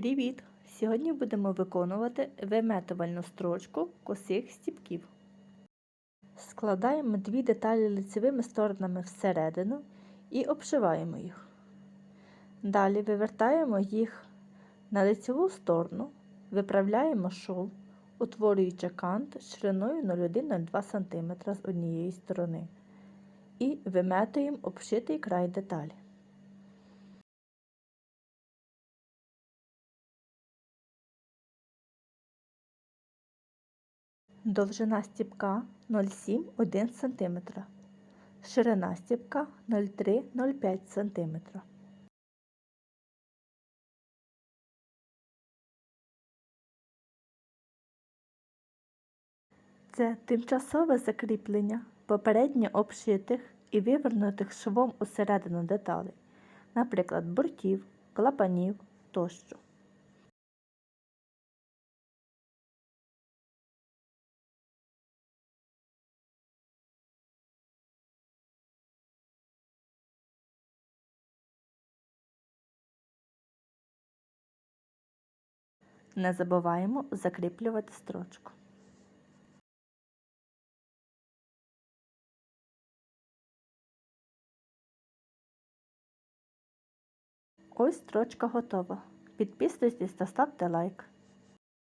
Привіт! Сьогодні будемо виконувати виметувальну строчку косих стіпків. Складаємо дві деталі лицевими сторонами всередину і обшиваємо їх. Далі вивертаємо їх на лицеву сторону, виправляємо шов, утворюючи кант шириною 0,1-0,2 см з однієї сторони і виметуємо обшитий край деталі. Довжина стіпка 0,7-1 см. Ширина стіпка 0,3-0,5 см. Це тимчасове закріплення попередньо обшитих і вивернутих швом усередину деталей, наприклад, бортів, клапанів тощо. Не забуваємо закріплювати строчку. Ось строчка готова. Підписуйтесь та ставте лайк.